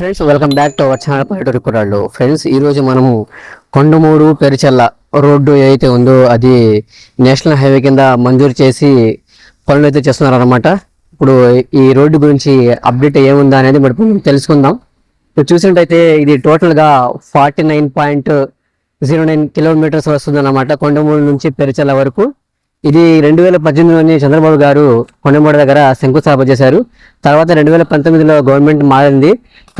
Friends welcome back to our channel పల్లెటూరి కుర్రాళ్ళు friends ఈరోజు మనము కొండమూరు పెరిచెల్ల రోడ్డు ఏదైతే ఉందో అది నేషనల్ హైవే కింద మంజూరు చేసి పనులు అయితే చేస్తున్నారనమాట ఇప్పుడు ఈ రోడ్డు గురించి అప్డేట్ ఏముందా అనేది మరి మనం తెలుసుకుందాం. ఇప్పుడు చూసినట్టయితే ఇది టోటల్గా forty nine point zero nine kilometres వస్తుంది అనమాట కొండమూరు నుంచి పెరిచెల్ల వరకు. ఇది రెండు వేల పద్దెనిమిదిలోనే చంద్రబాబు గారు కొండమూడ దగ్గర శంకుస్థాపన చేశారు. తర్వాత రెండు వేల పంతొమ్మిదిలో గవర్నమెంట్ మారింది.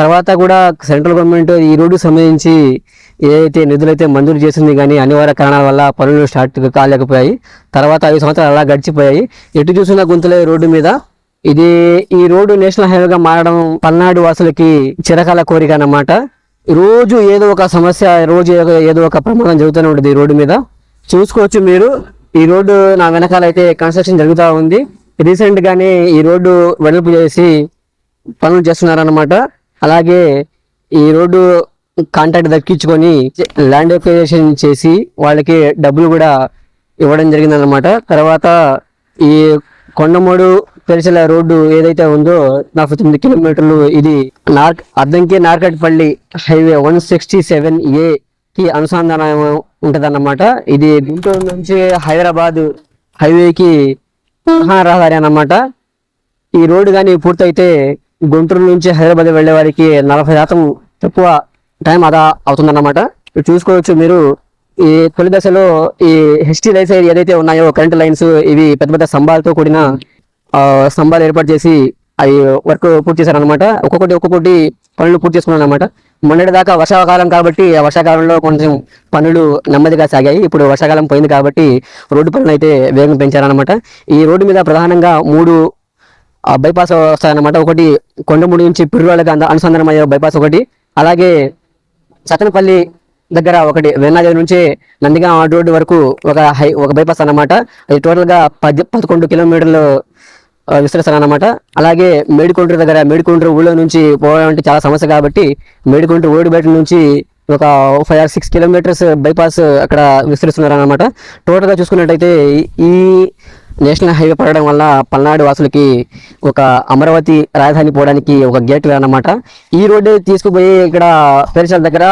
తర్వాత కూడా సెంట్రల్ గవర్నమెంట్ ఈ రోడ్డు సంబంధించి ఏదైతే నిధులు అయితే మంజూరు చేసింది కానీ అనివార్య కారణాల వల్ల పనులు స్టార్ట్ కాలేకపోయాయి. తర్వాత ఐదు సంవత్సరాలు అలా గడిచిపోయాయి. ఎటు చూసినా గుంతలే రోడ్డు మీద. ఇది ఈ రోడ్డు నేషనల్ హైవేగా మారడం పల్నాడు వాసులకి చిరకాల కోరిక అన్నమాట. రోజు ఏదో ఒక సమస్య రోజు ఏదో ఒక ప్రమాదం జరుగుతూనే ఉంటుంది ఈ రోడ్డు మీద. చూసుకోవచ్చు మీరు. ఈ రోడ్డు నా వెనకాల అయితే కన్స్ట్రక్షన్ జరుగుతూ ఉంది. రీసెంట్ గానే ఈ రోడ్డు వెడల్పు చేసి పనులు చేస్తున్నారన్నమాట. అలాగే ఈ రోడ్డు కాంట్రాక్ట్ దక్కించుకొని ల్యాండ్ ఎక్విజిషన్ చేసి వాళ్ళకి డబ్బులు కూడా ఇవ్వడం జరిగిందనమాట తర్వాత ఈ కొండమూడు పెరిసల రోడ్డు ఏదైతే ఉందో నలభై తొమ్మిది కిలోమీటర్లు ఇది నార్ Addanki Narketpally highway one sixty seven ఏకి అనుసంధానం ఉంటదన్నమాట. ఇది గుంటూరు నుంచి హైదరాబాద్ హైవేకి రహదారి అన్నమాట. ఈ రోడ్డు కానీ పూర్తయితే గుంటూరు నుంచి హైదరాబాద్ వెళ్ళే వారికి నలభై శాతం తక్కువ టైం ఆదా అవుతుందన్నమాట. ఇప్పుడు చూసుకోవచ్చు మీరు ఈ తొలి దశలో ఈ హెచ్టీ లైన్స్ ఏదైతే ఉన్నాయో కరెంట్ లైన్స్ ఇవి పెద్ద పెద్ద స్తంభాలతో కూడిన ఆ, స్తంభాలు ఏర్పాటు చేసి అవి వర్క్ పూర్తి చేశారనమాట ఒక్కొక్కటి ఒక్కొక్కటి పనులు పూర్తి చేసుకున్నాను అనమాట మొన్నటి దాకా వర్షాకాలం కాబట్టి ఆ వర్షాకాలంలో కొంచెం పనులు నెమ్మదిగా సాగాయి. ఇప్పుడు వర్షాకాలం పోయింది కాబట్టి రోడ్డు పనులు అయితే వేగం పెంచారనమాట ఈ రోడ్డు మీద ప్రధానంగా మూడు బైపాస్ వస్తాయన్నమాట ఒకటి కొండమూడి నుంచి పిరువాళ్ళకి అంద అనుసంధానం అయ్యే బైపాస్ ఒకటి. అలాగే సతనపల్లి దగ్గర ఒకటి వేణాదేవి నుంచి నందిగా రోడ్డు వరకు ఒక హై ఒక బైపాస్ అన్నమాట. అది టోటల్గా పది పదకొండు కిలోమీటర్లు ఆ, అలాగే మేడికొండ్రు దగ్గర మేడికొండ్రు ఊళ్ళో నుంచి పోవడం అంటే చాలా సమస్య కాబట్టి మేడికొండ్రు ఓడిబేట నుంచి ఒక five or six kilometres bypass అక్కడ విస్తరిస్తున్నారు అనమాట టోటల్గా చూసుకున్నట్టయితే ఈ- నేషనల్ హైవే పడడం వల్ల పల్నాడు వాసులకి ఒక అమరావతి రాజధాని పోవడానికి ఒక గేట్ వే అన్నమాట ఈ రోడ్డు తీసుకుపోయి ఇక్కడ పెరిచాల దగ్గర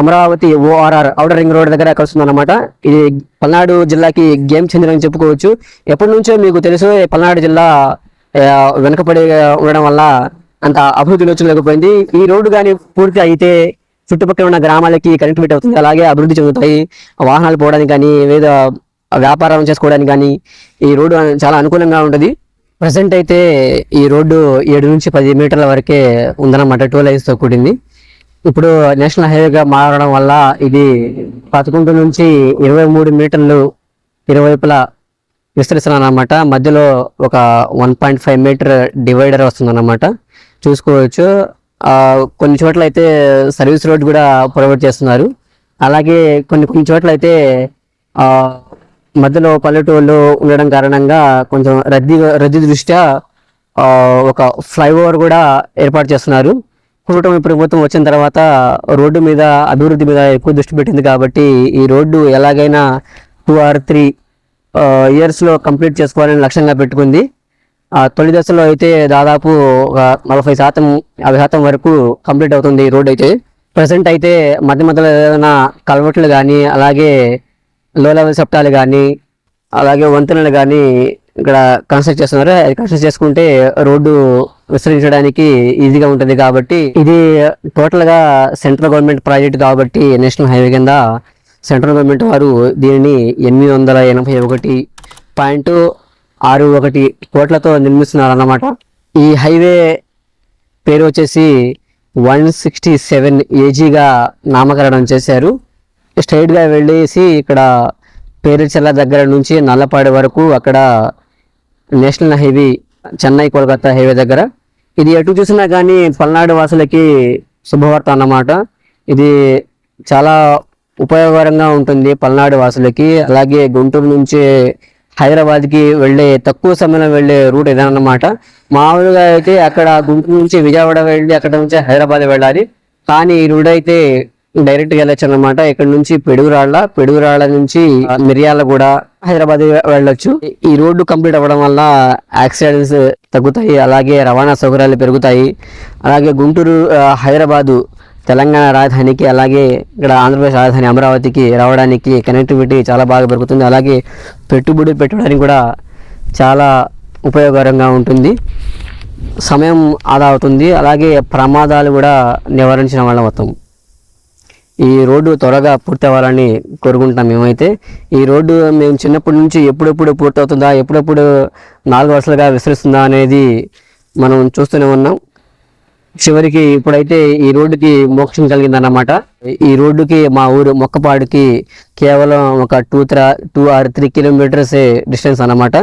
Amaravati ORR outer ring road దగ్గర కలుస్తుంది అనమాట ఇది పల్నాడు జిల్లాకి గేమ్ చెందిన చెప్పుకోవచ్చు. ఎప్పటి నుంచో మీకు తెలుసు ఈ పల్నాడు జిల్లా ఆ, వెనుకబడి ఉండడం వల్ల అంత అభివృద్ధి లోచలేకపోయింది ఈ రోడ్డు కానీ పూర్తి అయితే చుట్టుపక్కల ఉన్న గ్రామాలకి కనెక్టివిటీ అవుతుంది. అలాగే అభివృద్ధి చెందుతాయి. వాహనాలు పోవడానికి కానీ వివిధ వ్యాపారం చేసుకోవడానికి కానీ ఈ రోడ్డు చాలా అనుకూలంగా ఉంటుంది. ప్రజెంట్ అయితే ఈ రోడ్డు ఏడు నుంచి పది మీటర్ల వరకే ఉందన్నమాట టూ లైన్స్తో కూడింది. ఇప్పుడు నేషనల్ హైవేగా మారడం వల్ల ఇది పదకొండు నుంచి ఇరవై మూడు మీటర్లు ఇరువైపులా విస్తరిస్తున్నాను అనమాట మధ్యలో ఒక one point five metre divider వస్తుందన్నమాట. చూసుకోవచ్చు. కొన్ని చోట్ల అయితే సర్వీస్ రోడ్ కూడా ప్రొవైడ్ చేస్తున్నారు. అలాగే కొన్ని కొన్ని చోట్ల అయితే మధ్యలో పల్లెటూళ్ళు ఉండడం కారణంగా కొంచెం రద్దీ రద్దీ దృష్ట్యా ఒక ఫ్లైఓవర్ కూడా ఏర్పాటు చేస్తున్నారు. కూటమి ప్రభుత్వం వచ్చిన తర్వాత రోడ్డు మీద అభివృద్ధి మీద ఎక్కువ దృష్టి పెట్టింది కాబట్టి ఈ రోడ్డు ఎలాగైనా టూ ఆర్ త్రీ ఇయర్స్లో కంప్లీట్ చేసుకోవాలని లక్ష్యంగా పెట్టుకుంది. ఆ తొలి దశలో అయితే దాదాపు ఒక నలభై శాతం యాభై శాతం వరకు కంప్లీట్ అవుతుంది ఈ రోడ్ అయితే. ప్రజెంట్ అయితే మధ్య మధ్యలో ఏదైనా కల్వర్ట్లు కానీ అలాగే లో లెవెల్ సెప్టాలు కానీ అలాగే వంతెనలు కానీ ఇక్కడ కన్స్ట్రక్ట్ చేస్తున్నారు. అది కన్స్ట్రక్ట్ చేసుకుంటే రోడ్డు విస్తరించడానికి ఈజీగా ఉంటుంది కాబట్టి ఇది టోటల్గా సెంట్రల్ గవర్నమెంట్ ప్రాజెక్ట్ కాబట్టి నేషనల్ హైవే కింద సెంట్రల్ గవర్నమెంట్ వారు దీనిని ఎనిమిది వందల ఎనభై ఒకటి పాయింట్ ఆరు ఒకటి కోట్లతో నిర్మిస్తున్నారు అన్నమాట ఈ హైవే పేరు వచ్చేసి వన్ సిక్స్టీ సెవెన్ ఏజీగా నామకరణం చేశారు. స్ట్రైట్గా వెళ్ళేసి ఇక్కడ పేరుచెల్ల దగ్గర నుంచి నల్లపాడి వరకు అక్కడ national highway Chennai Kolkata highway దగ్గర. ఇది ఎటు చూసినా కానీ పల్నాడు వాసులకి శుభవార్త అన్నమాట. ఇది చాలా ఉపయోగకరంగా ఉంటుంది పల్నాడు వాసులకి. అలాగే గుంటూరు నుంచి హైదరాబాద్కి వెళ్ళే తక్కువ సమయంలో వెళ్ళే రూట్ ఇదన్నమాట. మామూలుగా అయితే అక్కడ గుంటూరు నుంచి విజయవాడ వెళ్ళి అక్కడ నుంచి హైదరాబాద్ వెళ్ళాలి. కానీ ఈ రూట్ అయితే డైరెక్ట్గా వెళ్ళొచ్చు అనమాట ఇక్కడ నుంచి పెడుగురాళ్ళ పెడుగురాళ్ళ నుంచి మిర్యాల మిర్యాలగూడ హైదరాబాద్ వెళ్ళొచ్చు. ఈ రోడ్డు కంప్లీట్ అవ్వడం వల్ల యాక్సిడెంట్స్ తగ్గుతాయి అలాగే రవాణా సౌకర్యాలు పెరుగుతాయి. అలాగే గుంటూరు హైదరాబాదు తెలంగాణ రాజధానికి అలాగే ఇక్కడ ఆంధ్రప్రదేశ్ రాజధాని అమరావతికి రావడానికి కనెక్టివిటీ చాలా బాగా పెరుగుతుంది. అలాగే పెట్టుబడి పెట్టడానికి కూడా చాలా ఉపయోగకరంగా ఉంటుంది. సమయం ఆదా అవుతుంది. అలాగే ప్రమాదాలు కూడా నివారించడం వల్ల మొత్తం. ఈ రోడ్డు త్వరగా పూర్తి అవ్వాలని మేమైతే. ఈ రోడ్డు మేము చిన్నప్పటి నుంచి ఎప్పుడెప్పుడు పూర్తవుతుందా ఎప్పుడెప్పుడు నాలుగు వరుసలుగా విస్తరిస్తుందా అనేది మనం చూస్తూనే ఉన్నాం. చివరికి ఇప్పుడైతే ఈ రోడ్డుకి మోక్షం కలిగిందన్నమాట. ఈ రోడ్డుకి మా ఊరు మొక్కపాడుకి కేవలం ఒక two త్రా two or three kilometres distance అన్నమాట.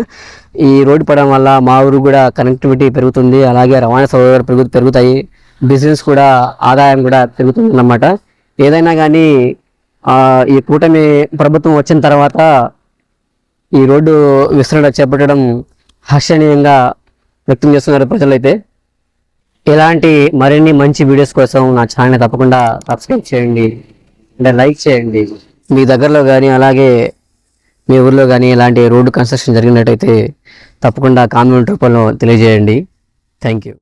ఈ రోడ్డు పడడం వల్ల మా ఊరు కూడా కనెక్టివిటీ పెరుగుతుంది అలాగే రవాణా సౌకర్యాలు పెరుగు పెరుగుతాయి. బిజినెస్ కూడా ఆదాయం కూడా పెరుగుతుంది అన్నమాట ఏదైనా కానీ ఈ కూటమి ప్రభుత్వం వచ్చిన తర్వాత ఈ రోడ్డు విస్తరణ చేపట్టడం హర్షణీయంగా వ్యక్తం చేస్తున్నారు ప్రజలైతే. ఇలాంటి మరిన్ని మంచి వీడియోస్ కోసం నా ఛానల్ తప్పకుండా సబ్స్క్రైబ్ చేయండి. అంటే లైక్ చేయండి. మీ దగ్గరలో కానీ అలాగే మీ ఊర్లో కానీ ఇలాంటి రోడ్డు కన్స్ట్రక్షన్ జరిగినట్టయితే తప్పకుండా కామెంట్ రూపంలో తెలియజేయండి. Thank you.